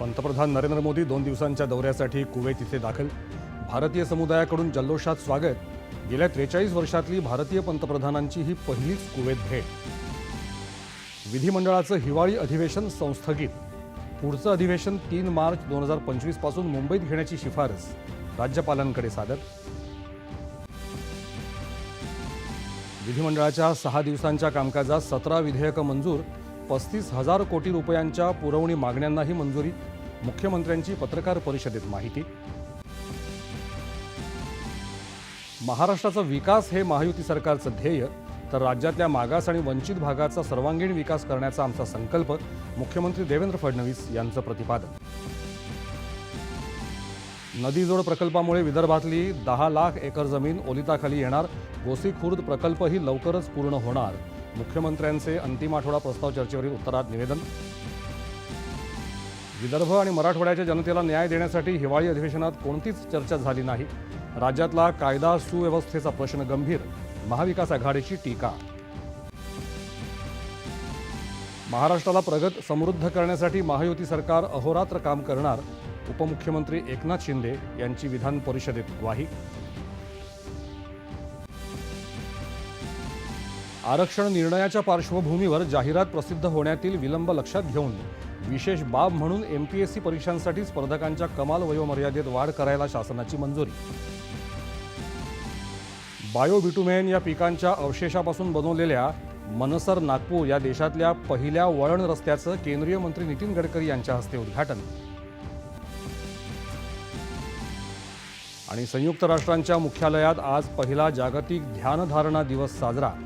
पंतप्रधान नरेंद्र मोदी दोन दिवसांच्या दौऱ्यासाठी कुवेत इथे दाखल. भारतीय समुदायाकडून जल्लोषात स्वागत. गेल्या त्रेचाळीस वर्षातली भारतीय पंतप्रधानांची ही पहिलीच कुवेत भेट. विधिमंडळाचं हिवाळी अधिवेशन संस्थगित. पुढचं अधिवेशन तीन मार्च दोन हजार पंचवीसपासून मुंबईत घेण्याची शिफारस. राज्यपालांकडे सादर. विधिमंडळाच्या सहा दिवसांच्या कामकाजात सतरा विधेयकं मंजूर. पस्तीस हजार कोटी रुपयांच्या पुरवणी मागण्यांनाही मंजुरी मुख्यमंत्र्यांची पत्रकार परिषदेत माहिती. महाराष्ट्राचा विकास हे महायुती सरकारचं ध्येय तर राज्यातल्या मागास आणि वंचित भागाचा सर्वांगीण विकास करण्याचा आमचा संकल्प मुख्यमंत्री देवेंद्र फडणवीस यांचं प्रतिपादन. नदीजोड प्रकल्पामुळे विदर्भातली दहा लाख एकर जमीन ओलिताखाली येणार गोसीखुर्द प्रकल्पही लवकरच पूर्ण होणार. मुख्यमंत्र्यांचे अंतिम आठवडा प्रस्ताव चर्चेवरील उत्तरात निवेदन. विदर्भ आणि मराठवाड्याच्या जनतेला न्याय देण्यासाठी हिवाळी अधिवेशनात कोणतीच चर्चा झाली नाही. राज्यातला कायदा सुव्यवस्थेचा प्रश्न गंभीर. महाविकास आघाडीची टीका. महाराष्ट्राला प्रगत समृद्ध करण्यासाठी महायुती सरकार अहोरात्र काम करणार उपमुख्यमंत्री एकनाथ शिंदे यांची विधान परिषदेत ग्वाही. आरक्षण निर्णयाच्या पार्श्वभूमीवर जाहिरात प्रसिद्ध होण्यातील विलंब लक्षात घेऊन विशेष बाब म्हणून एम पी एस सी परीक्षांसाठी स्पर्धकांच्या कमाल वयोमर्यादेत वाढ करायला शासनाची मंजुरी. बायोबिटुमेन या पिकांच्या अवशेषापासून बनवलेल्या मनसर नागपूर या देशातल्या पहिल्या वळण रस्त्याचं केंद्रीय मंत्री नितीन गडकरी यांच्या हस्ते उद्घाटन. आणि संयुक्त राष्ट्रांच्या मुख्यालयात आज पहिला जागतिक ध्यानधारणा दिवस साजरा.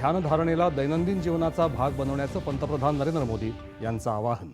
ध्यानधारणेला दैनंदिन जीवनाचा भाग बनवण्याचं पंतप्रधान नरेंद्र मोदी यांचं आवाहन.